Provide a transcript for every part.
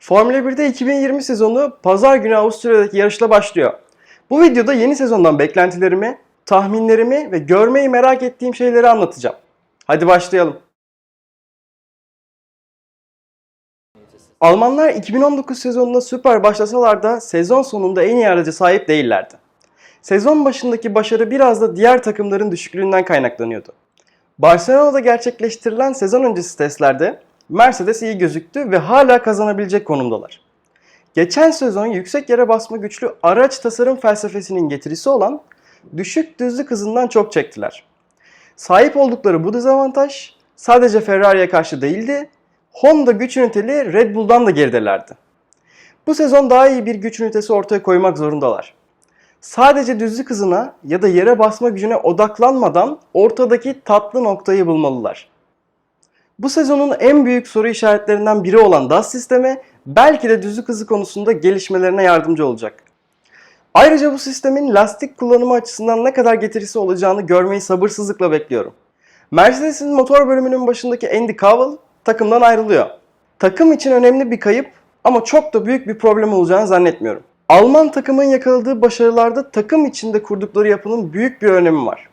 Formula 1'de 2020 sezonu pazar günü Avusturya'daki yarışla başlıyor. Bu videoda yeni sezondan beklentilerimi, tahminlerimi ve görmeyi merak ettiğim şeyleri anlatacağım. Hadi başlayalım. Almanlar 2019 sezonuna süper başlasalar da sezon sonunda en iyi araca sahip değillerdi. Sezon başındaki başarı biraz da diğer takımların düşüklüğünden kaynaklanıyordu. Barcelona'da gerçekleştirilen sezon öncesi testlerde Mercedes iyi gözüktü ve hala kazanabilecek konumdalar. Geçen sezon yüksek yere basma güçlü araç tasarım felsefesinin getirisi olan düşük düzlük hızından çok çektiler. Sahip oldukları bu dezavantaj sadece Ferrari'ye karşı değildi, Honda güç üniteli Red Bull'dan da geridelerdi. Bu sezon daha iyi bir güç ünitesi ortaya koymak zorundalar. Sadece düzlük hızına ya da yere basma gücüne odaklanmadan ortadaki tatlı noktayı bulmalılar. Bu sezonun en büyük soru işaretlerinden biri olan DAS sistemi belki de düzlük hızı konusunda gelişmelerine yardımcı olacak. Ayrıca bu sistemin lastik kullanımı açısından ne kadar getirisi olacağını görmeyi sabırsızlıkla bekliyorum. Mercedes'in motor bölümünün başındaki Andy Cowell takımdan ayrılıyor. Takım için önemli bir kayıp ama çok da büyük bir problem olacağını zannetmiyorum. Alman takımın yakaladığı başarılarda takım içinde kurdukları yapının büyük bir önemi var.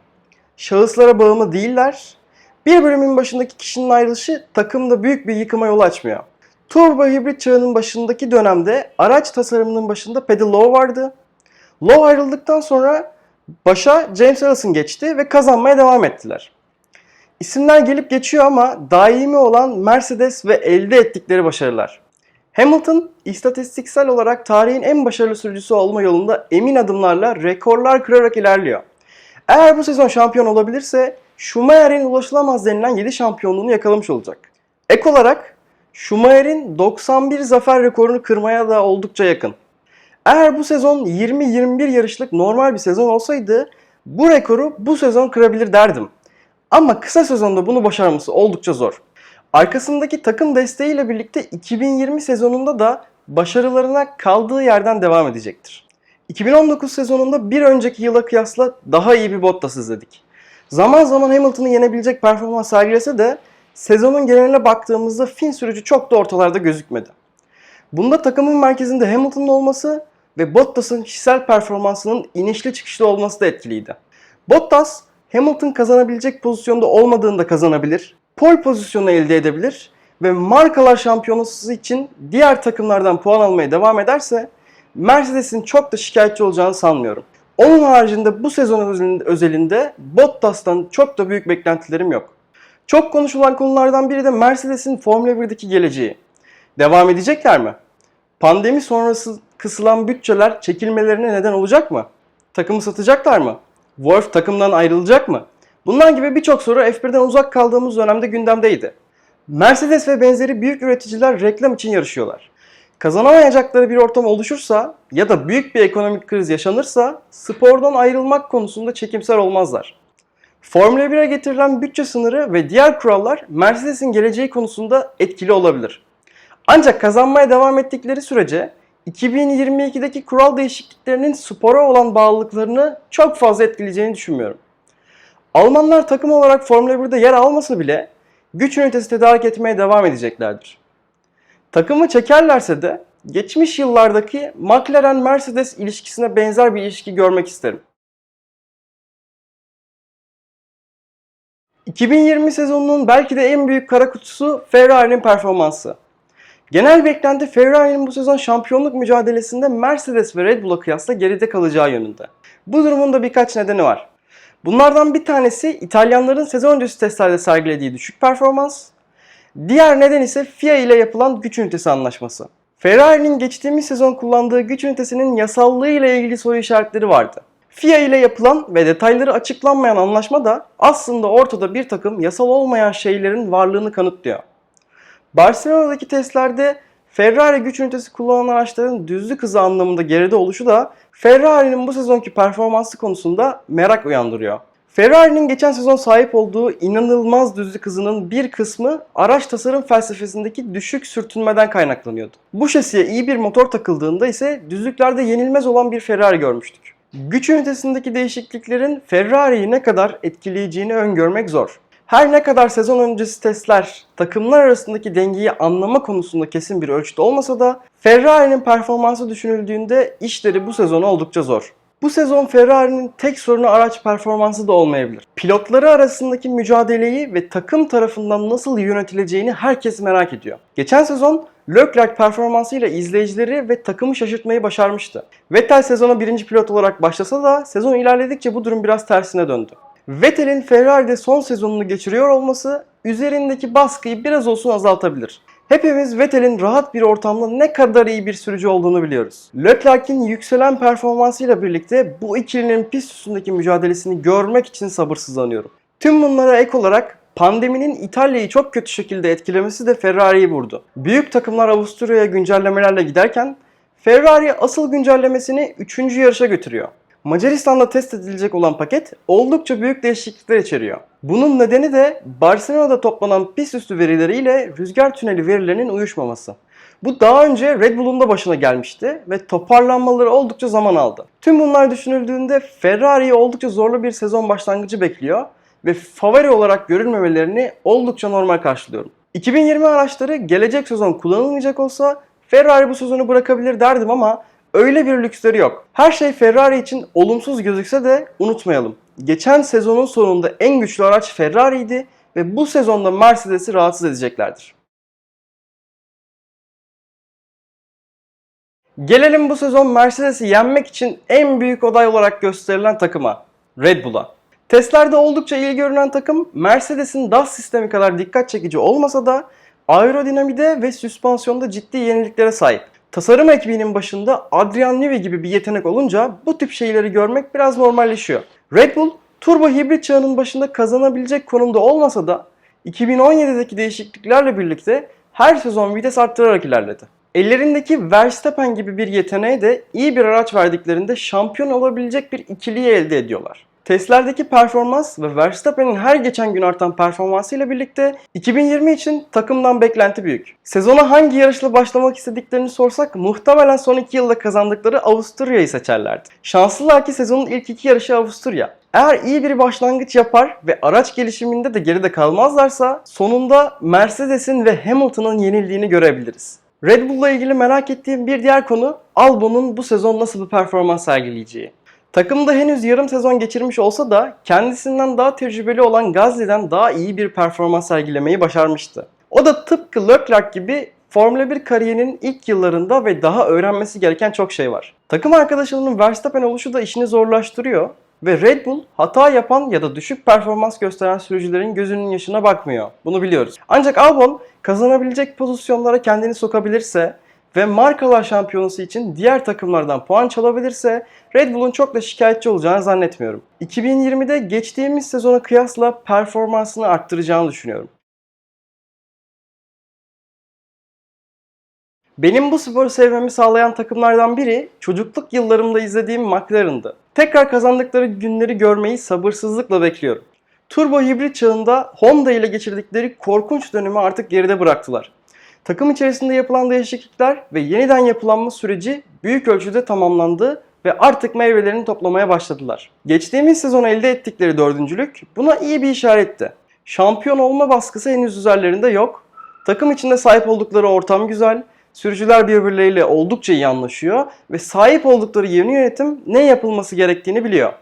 Şahıslara bağımlı değiller. Bir bölümün başındaki kişinin ayrılışı takımda büyük bir yıkıma yol açmıyor. Turbo hibrit çağının başındaki dönemde araç tasarımının başında Paddy Lowe vardı. Lowe ayrıldıktan sonra başa James Allison geçti ve kazanmaya devam ettiler. İsimler gelip geçiyor ama daimi olan Mercedes ve elde ettikleri başarılar. Hamilton istatistiksel olarak tarihin en başarılı sürücüsü olma yolunda emin adımlarla rekorlar kırarak ilerliyor. Eğer bu sezon şampiyon olabilirse Schumacher'in ulaşılamaz denilen 7 şampiyonluğunu yakalamış olacak. Ek olarak Schumacher'in 91 zafer rekorunu kırmaya da oldukça yakın. Eğer bu sezon 20-21 yarışlık normal bir sezon olsaydı bu rekoru bu sezon kırabilir derdim. Ama kısa sezonda bunu başarması oldukça zor. Arkasındaki takım desteğiyle birlikte 2020 sezonunda da başarılarına kaldığı yerden devam edecektir. 2019 sezonunda bir önceki yıla kıyasla daha iyi bir Bottas izledik. Zaman zaman Hamilton'ı yenebilecek performans sergilese de sezonun geneline baktığımızda Fin sürücü çok da ortalarda gözükmedi. Bunda takımın merkezinde Hamilton'ın olması ve Bottas'ın kişisel performansının inişli çıkışlı olması da etkiliydi. Bottas, Hamilton kazanabilecek pozisyonda olmadığında kazanabilir, pole pozisyonu elde edebilir ve markalar şampiyonası için diğer takımlardan puan almaya devam ederse Mercedes'in çok da şikayetçi olacağını sanmıyorum. Onun haricinde bu sezon özelinde- Bottas'tan çok da büyük beklentilerim yok. Çok konuşulan konulardan biri de Mercedes'in Formula 1'deki geleceği. Devam edecekler mi? Pandemi sonrası kısılan bütçeler çekilmelerine neden olacak mı? Takımı satacaklar mı? Wolf takımdan ayrılacak mı? Bunlar gibi birçok soru F1'den uzak kaldığımız dönemde gündemdeydi. Mercedes ve benzeri büyük üreticiler reklam için yarışıyorlar. Kazanamayacakları bir ortam oluşursa ya da büyük bir ekonomik kriz yaşanırsa spordan ayrılmak konusunda çekimser olmazlar. Formula 1'e getirilen bütçe sınırı ve diğer kurallar Mercedes'in geleceği konusunda etkili olabilir. Ancak kazanmaya devam ettikleri sürece 2022'deki kural değişikliklerinin spora olan bağlılıklarını çok fazla etkileyeceğini düşünmüyorum. Almanlar takım olarak Formula 1'de yer almasa bile güç ünitesi tedarik etmeye devam edeceklerdir. Takımı çekerlerse de geçmiş yıllardaki McLaren-Mercedes ilişkisine benzer bir ilişki görmek isterim. 2020 sezonunun belki de en büyük kara kutusu Ferrari'nin performansı. Genel beklenti Ferrari'nin bu sezon şampiyonluk mücadelesinde Mercedes ve Red Bull'a kıyasla geride kalacağı yönünde. Bu durumun da birkaç nedeni var. Bunlardan bir tanesi İtalyanların sezon öncesi testlerde sergilediği düşük performans. Diğer neden ise FIA ile yapılan güç ünitesi anlaşması. Ferrari'nin geçtiğimiz sezon kullandığı güç ünitesinin yasallığı ile ilgili soru işaretleri vardı. FIA ile yapılan ve detayları açıklanmayan anlaşma da aslında ortada bir takım yasal olmayan şeylerin varlığını kanıtlıyor. Barcelona'daki testlerde Ferrari güç ünitesi kullanan araçların düzlük hızı anlamında geride oluşu da Ferrari'nin bu sezonki performansı konusunda merak uyandırıyor. Ferrari'nin geçen sezon sahip olduğu inanılmaz düzlük hızının bir kısmı araç tasarım felsefesindeki düşük sürtünmeden kaynaklanıyordu. Bu şasiye iyi bir motor takıldığında ise düzlüklerde yenilmez olan bir Ferrari görmüştük. Güç ünitesindeki değişikliklerin Ferrari'yi ne kadar etkileyeceğini öngörmek zor. Her ne kadar sezon öncesi testler takımlar arasındaki dengeyi anlama konusunda kesin bir ölçüde olmasa da Ferrari'nin performansı düşünüldüğünde işleri bu sezon oldukça zor. Bu sezon Ferrari'nin tek sorunu araç performansı da olmayabilir. Pilotları arasındaki mücadeleyi ve takım tarafından nasıl yönetileceğini herkes merak ediyor. Geçen sezon Leclerc performansıyla izleyicileri ve takımı şaşırtmayı başarmıştı. Vettel sezona birinci pilot olarak başlasa da sezon ilerledikçe bu durum biraz tersine döndü. Vettel'in Ferrari'de son sezonunu geçiriyor olması üzerindeki baskıyı biraz olsun azaltabilir. Hepimiz Vettel'in rahat bir ortamda ne kadar iyi bir sürücü olduğunu biliyoruz. Leclerc'in yükselen performansıyla birlikte bu ikilinin pist üstündeki mücadelesini görmek için sabırsızlanıyorum. Tüm bunlara ek olarak pandeminin İtalya'yı çok kötü şekilde etkilemesi de Ferrari'yi vurdu. Büyük takımlar Avusturya'ya güncellemelerle giderken Ferrari asıl güncellemesini 3. yarışa götürüyor. Macaristan'da test edilecek olan paket oldukça büyük değişiklikler içeriyor. Bunun nedeni de Barcelona'da toplanan pist üstü verileriyle rüzgar tüneli verilerinin uyuşmaması. Bu daha önce Red Bull'un da başına gelmişti ve toparlanmaları oldukça zaman aldı. Tüm bunlar düşünüldüğünde Ferrari'yi oldukça zorlu bir sezon başlangıcı bekliyor ve favori olarak görülmemelerini oldukça normal karşılıyorum. 2020 araçları gelecek sezon kullanılmayacak olsa Ferrari bu sezonu bırakabilir derdim ama öyle bir lüksleri yok. Her şey Ferrari için olumsuz gözükse de unutmayalım. Geçen sezonun sonunda en güçlü araç Ferrari'ydi ve bu sezonda Mercedes'i rahatsız edeceklerdir. Gelelim bu sezon Mercedes'i yenmek için en büyük aday olarak gösterilen takıma, Red Bull'a. Testlerde oldukça iyi görünen takım Mercedes'in DAS sistemi kadar dikkat çekici olmasa da aerodinamide ve süspansiyonda ciddi yeniliklere sahip. Tasarım ekibinin başında Adrian Newey gibi bir yetenek olunca bu tip şeyleri görmek biraz normalleşiyor. Red Bull turbo hibrit çağının başında kazanabilecek konumda olmasa da 2017'deki değişikliklerle birlikte her sezon vites arttırarak ilerledi. Ellerindeki Verstappen gibi bir yeteneğe de iyi bir araç verdiklerinde şampiyon olabilecek bir ikiliyi elde ediyorlar. Testlerdeki performans ve Verstappen'in her geçen gün artan performansıyla birlikte 2020 için takımdan beklenti büyük. Sezona hangi yarışla başlamak istediklerini sorsak muhtemelen son 2 yılda kazandıkları Avusturya'yı seçerlerdi. Şanslılar ki sezonun ilk iki yarışı Avusturya. Eğer iyi bir başlangıç yapar ve araç gelişiminde de geride kalmazlarsa sonunda Mercedes'in ve Hamilton'ın yenildiğini görebiliriz. Red Bull'la ilgili merak ettiğim bir diğer konu Albon'un bu sezon nasıl bir performans sergileyeceği. Takımda henüz yarım sezon geçirmiş olsa da kendisinden daha tecrübeli olan Gasly'den daha iyi bir performans sergilemeyi başarmıştı. O da tıpkı Leclerc gibi Formula 1 kariyerinin ilk yıllarında ve daha öğrenmesi gereken çok şey var. Takım arkadaşının Verstappen oluşu da işini zorlaştırıyor ve Red Bull hata yapan ya da düşük performans gösteren sürücülerin gözünün yaşına bakmıyor. Bunu biliyoruz. Ancak Albon kazanabilecek pozisyonlara kendini sokabilirse ve markalar şampiyonası için diğer takımlardan puan çalabilirse Red Bull'un çok da şikayetçi olacağını zannetmiyorum. 2020'de geçtiğimiz sezona kıyasla performansını arttıracağını düşünüyorum. Benim bu sporu sevmemi sağlayan takımlardan biri çocukluk yıllarımda izlediğim McLaren'dı. Tekrar kazandıkları günleri görmeyi sabırsızlıkla bekliyorum. Turbo hibrit çağında Honda ile geçirdikleri korkunç dönemi artık geride bıraktılar. Takım içerisinde yapılan değişiklikler ve yeniden yapılanma süreci büyük ölçüde tamamlandı ve artık meyvelerini toplamaya başladılar. Geçtiğimiz sezon elde ettikleri dördüncülük buna iyi bir işaretti. Şampiyon olma baskısı henüz üzerlerinde yok. Takım içinde sahip oldukları ortam güzel, sürücüler birbirleriyle oldukça iyi anlaşıyor ve sahip oldukları yeni yönetim ne yapılması gerektiğini biliyor.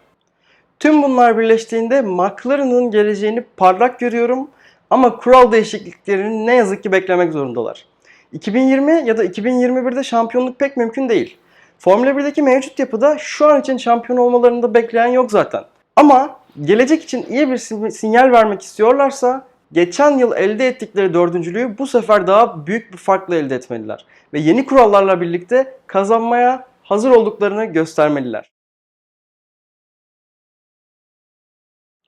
Tüm bunlar birleştiğinde McLaren'ın geleceğini parlak görüyorum ama kural değişikliklerini ne yazık ki beklemek zorundalar. 2020 ya da 2021'de şampiyonluk pek mümkün değil. Formula 1'deki mevcut yapıda şu an için şampiyon olmalarını da bekleyen yok zaten. Ama gelecek için iyi bir sinyal vermek istiyorlarsa geçen yıl elde ettikleri dördüncülüğü bu sefer daha büyük bir farkla elde etmeliler. Ve yeni kurallarla birlikte kazanmaya hazır olduklarını göstermeliler.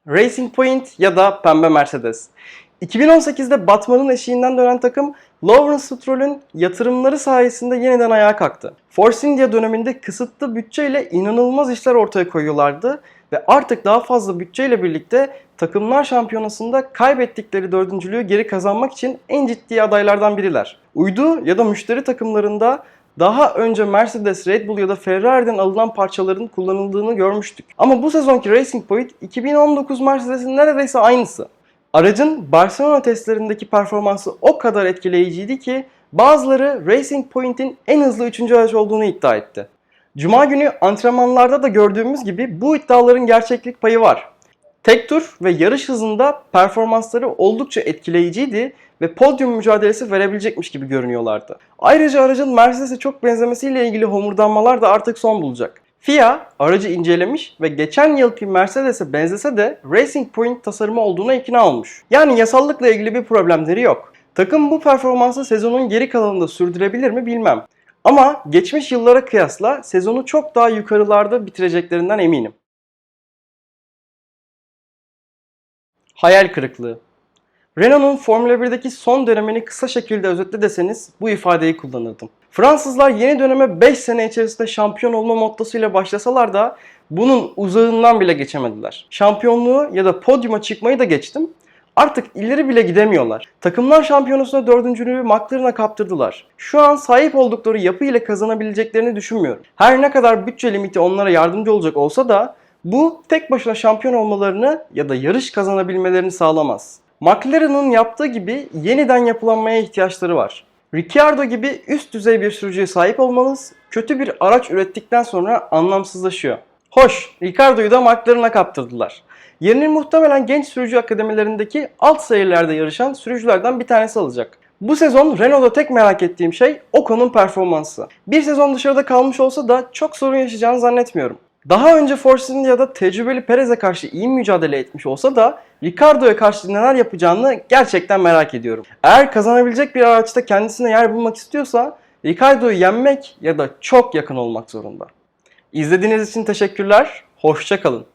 Racing Point ya da Pembe Mercedes. 2018'de Batman'ın eşiğinden dönen takım Lawrence Stroll'ün yatırımları sayesinde yeniden ayağa kalktı. Force India döneminde kısıtlı bütçeyle inanılmaz işler ortaya koyuyorlardı ve artık daha fazla bütçeyle birlikte takımlar şampiyonasında kaybettikleri dördüncülüğü geri kazanmak için en ciddi adaylardan biriler. Uydu ya da müşteri takımlarında daha önce Mercedes, Red Bull ya da Ferrari'den alınan parçaların kullanıldığını görmüştük. Ama bu sezonki Racing Point 2019 Mercedes'in neredeyse aynısı. Aracın Barcelona testlerindeki performansı o kadar etkileyiciydi ki bazıları Racing Point'in en hızlı 3. araç olduğunu iddia etti. Cuma günü antrenmanlarda da gördüğümüz gibi bu iddiaların gerçeklik payı var. Tek tur ve yarış hızında performansları oldukça etkileyiciydi ve podyum mücadelesi verebilecekmiş gibi görünüyorlardı. Ayrıca aracın Mercedes'e çok benzemesiyle ilgili homurdanmalar da artık son bulacak. FIA aracı incelemiş ve geçen yılki Mercedes'e benzese de Racing Point tasarımı olduğuna ikna olmuş. Yani yasallıkla ilgili bir problemleri yok. Takım bu performansı sezonun geri kalanında sürdürebilir mi bilmem. Ama geçmiş yıllara kıyasla sezonu çok daha yukarılarda bitireceklerinden eminim. Hayal kırıklığı. Renault'un Formula 1'deki son dönemini kısa şekilde özetle deseniz bu ifadeyi kullanırdım. Fransızlar yeni döneme 5 sene içerisinde şampiyon olma mottosuyla başlasalar da bunun uzağından bile geçemediler. Şampiyonluğu ya da podyuma çıkmayı da geçtim. Artık ileri bile gidemiyorlar. Takımlar şampiyonasında dördüncülüğü McLaren'a kaptırdılar. Şu an sahip oldukları yapı ile kazanabileceklerini düşünmüyorum. Her ne kadar bütçe limiti onlara yardımcı olacak olsa da bu tek başına şampiyon olmalarını ya da yarış kazanabilmelerini sağlamaz. McLaren'ın yaptığı gibi yeniden yapılanmaya ihtiyaçları var. Ricciardo gibi üst düzey bir sürücüye sahip olmanız kötü bir araç ürettikten sonra anlamsızlaşıyor. Hoş, Ricardo'yu da McLaren'a kaptırdılar. Yerini muhtemelen genç sürücü akademilerindeki alt sayılarda yarışan sürücülerden bir tanesi alacak. Bu sezon Renault'da tek merak ettiğim şey Ocon'un performansı. Bir sezon dışarıda kalmış olsa da çok sorun yaşayacağını zannetmiyorum. Daha önce Force India'da tecrübeli Perez'e karşı iyi mücadele etmiş olsa da Ricardo'ya karşı neler yapacağını gerçekten merak ediyorum. Eğer kazanabilecek bir araçta kendisine yer bulmak istiyorsa Ricardo'yu yenmek ya da çok yakın olmak zorunda. İzlediğiniz için teşekkürler, hoşça kalın.